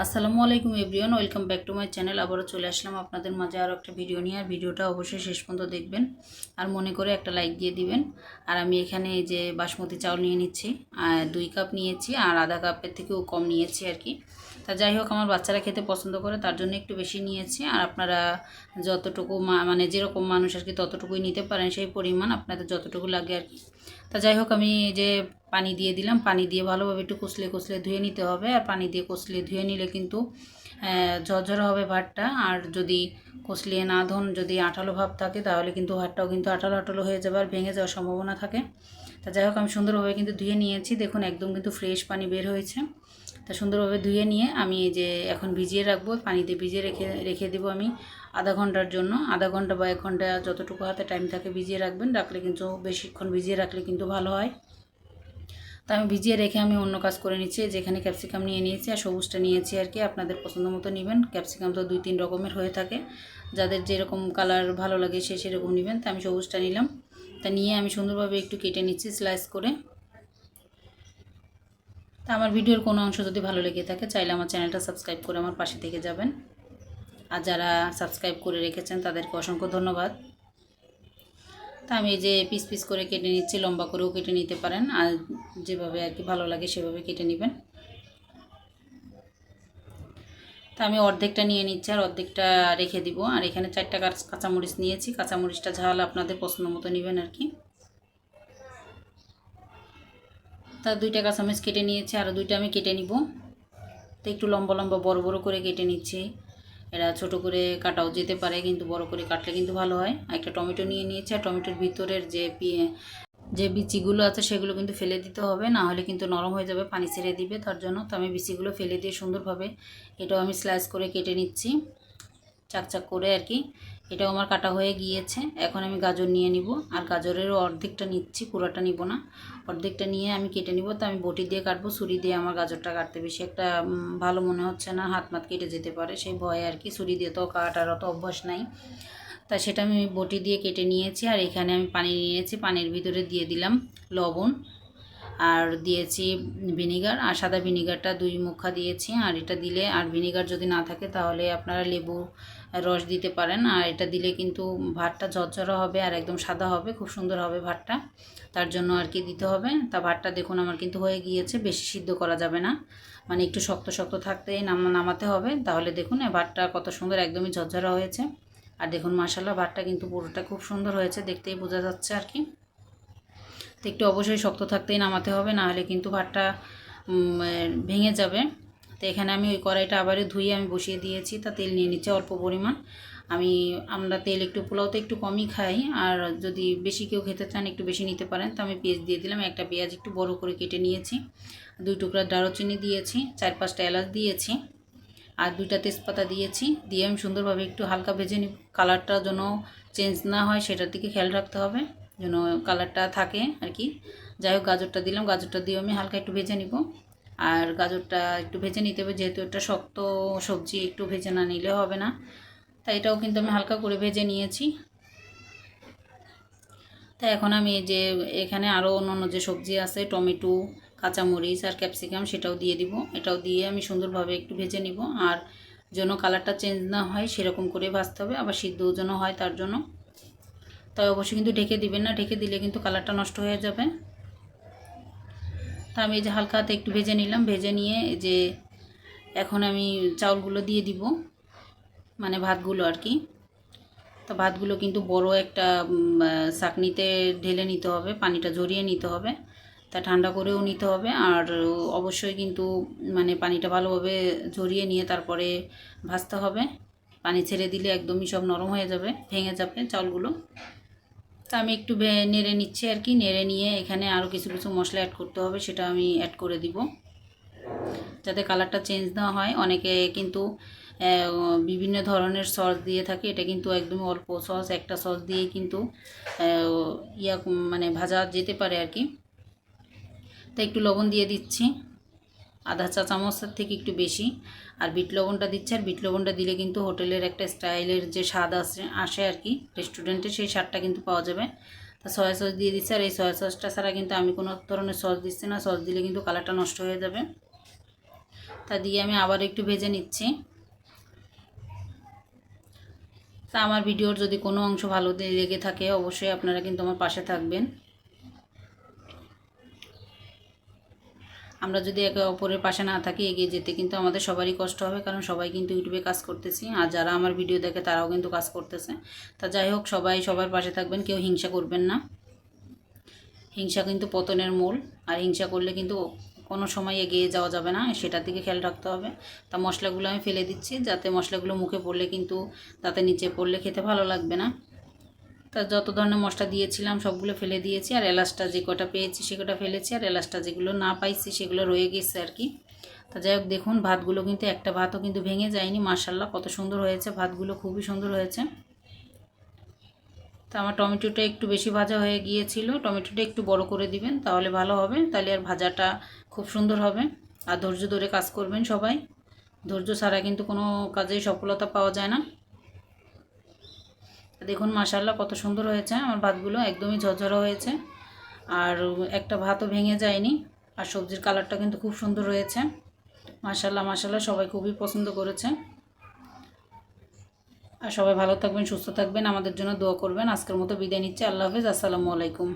আসসালামু আলাইকুম everyone, welcome back to my channel. আবারও চলে আসলাম আপনাদের মাঝে আরও একটা ভিডিও নিয়ে, আর ভিডিওটা অবশ্যই শেষ পর্যন্ত দেখবেন। আর মনে করে একটা লাইক দিয়ে দিবেন। আর আমি এখানে এই যে বাসমতি চাউল নিয়ে নিচ্ছি, আর দুই কাপ নিয়েছি, আর আধা কাপের থেকেও কম নিয়েছি আর কি। তা যাই হোক, আমার বাচ্চারা খেতে পছন্দ করে, তার জন্য একটু বেশি নিয়েছি। আর আপনারা যতটুকু মানে যেরকম মানুষ আর কি, ততটুকুই নিতে পারেন, সেই পরিমাণ আপনাদের যতটুকু লাগে আর কি। তা যাই হোক, আমি যে পানি দিয়ে দিলাম। পানি দিয়ে ভালোভাবে একটু কষলে কষলে ধুয়ে নিতে হবে। আর পানি দিয়ে কষলে ধুয়ে নিলে কিন্তু ঝরঝরে হবে ভাতটা। আর যদি কষলিয়ে না ধন, যদি আঠালো ভাব থাকে, তাহলে কিন্তু ভাতটাও কিন্তু আঠালো আঠালো হয়ে যাবে আর ভেঙে যাওয়ার সম্ভাবনা থাকে। তা যাই হোক, আমি সুন্দরভাবে কিন্তু ধুয়ে নিয়েছি। দেখুন, একদম কিন্তু ফ্রেশ পানি বের হয়েছে। তা সুন্দরভাবে ধুয়ে নিয়ে আমি এই যে এখন ভিজিয়ে রাখব, পানিতে ভিজিয়ে রেখে রেখে দেবো আমি আধা ঘণ্টার জন্য। আধা ঘণ্টা বা এক ঘণ্টা যতটুকু হাতে টাইম থাকে ভিজিয়ে রাখবেন। রাখলে কিন্তু বেশিক্ষণ ভিজিয়ে রাখলে কিন্তু ভালো হয়। আমি ভিজিয়ে রেখে আমি অন্য কাজ করে নিচ্ছি। যেখানে ক্যাপসিকাম নিয়ে নিয়েছি আর সবুজটা নিয়েছি আর কি। আপনাদের পছন্দ মতো নেবেন। ক্যাপসিকাম তো দুই তিন রকমের হয়ে থাকে। যাদের যেরকম কালার ভালো লাগে সে সেরকম নেবেন। তা আমি সবুজটা নিলাম। তা নিয়ে আমি সুন্দরভাবে একটু কেটে নিচ্ছি স্লাইস করে। তা আমার ভিডিওর কোনো অংশ যদি ভালো লেগে থাকে, চাইলে আমার চ্যানেলটা সাবস্ক্রাইব করে আমার পাশে থেকে যাবেন। আর যারা সাবস্ক্রাইব করে রেখেছেন, তাদেরকে অসংখ্য ধন্যবাদ। তা আমি যে পিস পিস করে কেটে নিচ্ছি, লম্বা করেও কেটে নিতে পারেন। আর যেভাবে আর কি ভালো লাগে সেভাবে কেটে নেবেন। তা আমি অর্ধেকটা নিয়ে নিচ্ছি আর অর্ধেকটা রেখে দিব। আর এখানে চারটা কাঁচ- কাঁচামরিচ নিয়েছি। কাঁচামরিচটা ঝাল আপনাদের পছন্দ মতো নেবেন আর কি। তা দুইটা কাঁচামরিচ কেটে নিয়েছি। আর দুইটা আমি কেটে নিব। তো একটু লম্বা লম্বা বড় বড় করে কেটে নিচ্ছি। এরা ছোট করে কাটাও যেতে পারে, কিন্তু বড় করে কাটলে কিন্তু ভালো হয়। একটা টমেটো নিয়ে নিয়েছে, আর টমেটোর ভিতরের যে যে বিচিগুলো আছে সেগুলো কিন্তু ফেলে দিতে হবে, না হলে কিন্তু নরম হয়ে যাবে, পানি ছেড়ে দিবে তার জন্য। তো আমি বিচিগুলো ফেলে দিয়ে সুন্দরভাবে এটাও আমি স্লাইস করে কেটে নিচ্ছি। চাকচাক করে আর কি। এটাও আমার কাটা হয়ে গিয়েছে। এখন আমি গাজর নিয়ে নিব। আর গাজরেরও অর্ধেকটা নিচ্ছি, পুরোটা নিব না। অর্ধেকটা নিয়ে আমি কেটে নিব। তো আমি বটি দিয়ে কাটবো, ছুরি দিয়ে আমার গাজরটা কাটতে বেশি একটা ভালো মনে হচ্ছে না। হাত মাত কেটে যেতে পারে। সেই ভয়ে আর কি ছুরি দিয়ে তো কাটার অত অভ্যাস নাই। তা সেটা আমি বটি দিয়ে কেটে নিয়েছি। আর এখানে আমি পানি নিয়েছি। পানির ভিতরে দিয়ে দিলাম লবণ। আর দিয়েছি ভিনিগার, আর সাদা ভিনিগারটা দুই মুখা দিয়েছি, আর এটা দিলে, আর ভিনিগার যদি না থাকে তাহলে আপনারা লেবু রস দিতে পারেন, আর এটা দিলে কিন্তু ভাতটা ঝরঝরা হবে আর একদম সাদা হবে, খুব সুন্দর হবে ভাতটা। তার জন্য আর কি দিতে হবে। তা ভাতটা দেখুন আমার কিন্তু হয়ে গিয়েছে, বেশি সিদ্ধ করা যাবে না। মানে একটু শক্ত শক্ত থাকতেই নাম, নামাতে হবে। তাহলে দেখুন ভাতটা কত সুন্দর একদমই ঝরঝরা হয়েছে। আর দেখুন মাসাল্লাহ ভাতটা কিন্তু পুরোটা খুব সুন্দর হয়েছে, দেখতেই বোঝা যাচ্ছে আর কি। তো একটু অবশ্যই শক্ত থাকতেই নামাতে হবে না হলে কিন্তু ভাতটা ভেঙে যাবে। তো এখানে আমি ওই কড়াইটা আবারও ধুয়ে আমি বসিয়ে দিয়েছি, তা তেল নিয়ে নিচ্ছে অল্প পরিমাণ। আমি আমরা তেল একটু পোলাওতে একটু কমই খাই, আর যদি বেশি কেউ খেতে চান একটু বেশি নিতে পারেন, তো আমি পেঁয়াজ দিয়ে দিলাম, একটা পেঁয়াজ একটু বড় করে কেটে নিয়েছি। দুই টুকরা দারুচিনি দিয়েছি, চার পাঁচটা এলাচ দিয়েছি, আর দুইটা তেজপাতা দিয়েছি, দিয়ে আমি সুন্দরভাবে একটু হালকা ভেজে নিই কালারটা যেন চেঞ্জ না হয়, সেটার দিকে খেয়াল রাখতে হবে। যেন কালারটা থাকে আর কি। যাই হোক, গাজরটা দিলাম। গাজরটা দিয়ে আমি হালকা একটু ভেজে নিব। আর গাজরটা একটু ভেজে নিতে হবে, যেহেতু এটা শক্ত সবজি, একটু ভেজে না নিলে হবে না। তাই এটাও কিন্তু আমি হালকা করে ভেজে নিয়েছি। তা এখন আমি যে এখানে আরও অন্য অন্য যে সবজি আছে, টমেটো, কাঁচামরিচ আর ক্যাপসিকাম, সেটাও দিয়ে দিব। এটাও দিয়ে আমি সুন্দরভাবে একটু ভেজে নিব। আর যেন কালারটা চেঞ্জ না হয়, সেরকম করে ভাজতে হবে। আবার সিদ্ধও যেন হয় তার জন্য। তাই অবশ্যই কিন্তু ঢেকে দিবেন না। ঢেকে দিলে কিন্তু কালারটা নষ্ট হয়ে যাবে। তা আমি এই যে হালকা হাতে একটু ভেজে নিলাম। ভেজে নিয়ে যে এখন আমি চাউলগুলো দিয়ে দিব মানে ভাতগুলো আর কি। তো ভাতগুলো কিন্তু বড় একটা ছাঁকনিতে ঢেলে নিতে হবে, পানিটা ঝরিয়ে নিতে হবে। তা ঠান্ডা করেও নিতে হবে। আর অবশ্যই কিন্তু মানে পানিটা ভালোভাবে ঝরিয়ে নিয়ে তারপরে ভাজতে হবে। পানি ছেড়ে দিলে একদমই সব নরম হয়ে যাবে, ভেঙে যাবে চাউলগুলো। তা আমি একটু নেড়ে নিচ্ছি আর কি। নেড়ে নিয়ে এখানে আরও কিছু কিছু মশলা অ্যাড করতে হবে, সেটা আমি অ্যাড করে দিব। যাতে কালারটা চেঞ্জ না হয়। অনেকে কিন্তু বিভিন্ন ধরনের সস দিয়ে থাকে। এটা কিন্তু একদম অল্প সস একটা সস দিয়েই কিন্তু ইয়া মানে ভাজা যেতে পারে আর কি। তো একটু লবণ দিয়ে দিচ্ছি। আধা চা চামচের থেকে একটু বেশি। আর বিট লবণটা দিচ্ছে, আর বিট লবণটা দিলে কিন্তু হোটেলের একটা স্টাইলের যে স্বাদ আসে আসে আর কি। রেস্টুরেন্টে সেই স্বাদটা কিন্তু পাওয়া যাবে। তা সয়া সস দিয়ে দিচ্ছে, আর এই সয়া সসটা ছাড়া কিন্তু আমি কোনো ধরনের সস দিচ্ছি না। সস দিলে কিন্তু কালারটা নষ্ট হয়ে যাবে। তা দিয়ে আমি আবার একটু ভেজে নিচ্ছি। তা আমার ভিডিওর যদি কোনো অংশ ভালো লেগে থাকে, অবশ্যই আপনারা কিন্তু আমার পাশে থাকবেন। আমরা যদি একে অপরের পাশে না থাকি, এগিয়ে যেতে কিন্তু আমাদের সবারই কষ্ট হবে, কারণ সবাই কিন্তু ইউটিউবে কাজ করতেছি। আর যারা আমার ভিডিও দেখে, তারাও কিন্তু কাজ করতেছে। তা যাই হোক, সবাই সবার পাশে থাকবেন, কেউ হিংসা করবেন না। হিংসা কিন্তু পতনের মূল, আর হিংসা করলে কিন্তু কোনো সময় এগিয়ে যাওয়া যাবে না, সেটার দিকে খেয়াল রাখতে হবে। তা মশলাগুলো আমি ফেলে দিচ্ছি, যাতে মশলাগুলো মুখে পড়লে কিন্তু, তাতে নিচে পড়লে খেতে ভালো লাগবে না। তা যত ধরনের মশলা দিয়েছিলাম, সবগুলো ফেলে দিয়েছি। আর এলাচটা যে কটা পেয়েছি, সে কটা ফেলেছি। আর এলাচটা যেগুলো না পাইছি, সেগুলো রয়ে গেছে আর কি। তা যাই হোক, দেখুন, ভাতগুলো কিন্তু, একটা ভাতও কিন্তু ভেঙে যায়নি মার্শাল্লাহ কত সুন্দর হয়েছে। ভাতগুলো খুবই সুন্দর হয়েছে। তা আমার টমেটোটা একটু বেশি ভাজা হয়ে গিয়েছিল। টমেটোটা একটু বড় করে দিবেন, তাহলে ভালো হবে। তাহলে আর ভাজাটা খুব সুন্দর হবে। আর ধৈর্য ধরে কাজ করবেন সবাই। ধৈর্য ছাড়া কিন্তু কোনো কাজেই সফলতা পাওয়া যায় না। দেখুন মাশাল্লাহ কত সুন্দর হয়েছে। আমার ভাতগুলো একদমই ঝরঝরা হয়েছে। আর একটা ভাতও ভেঙে যায়নি। আর সবজির কালারটা কিন্তু খুব সুন্দর হয়েছে। মাশাল্লাহ মাশাল্লাহ সবাই খুবই পছন্দ করেছে। আর সবাই ভালো থাকবেন, সুস্থ থাকবেন। আমাদের জন্য দোয়া করবেন। আজকের মতো বিদায় নিচ্ছে। আল্লাহ হাফিজ। আসসালামু আলাইকুম।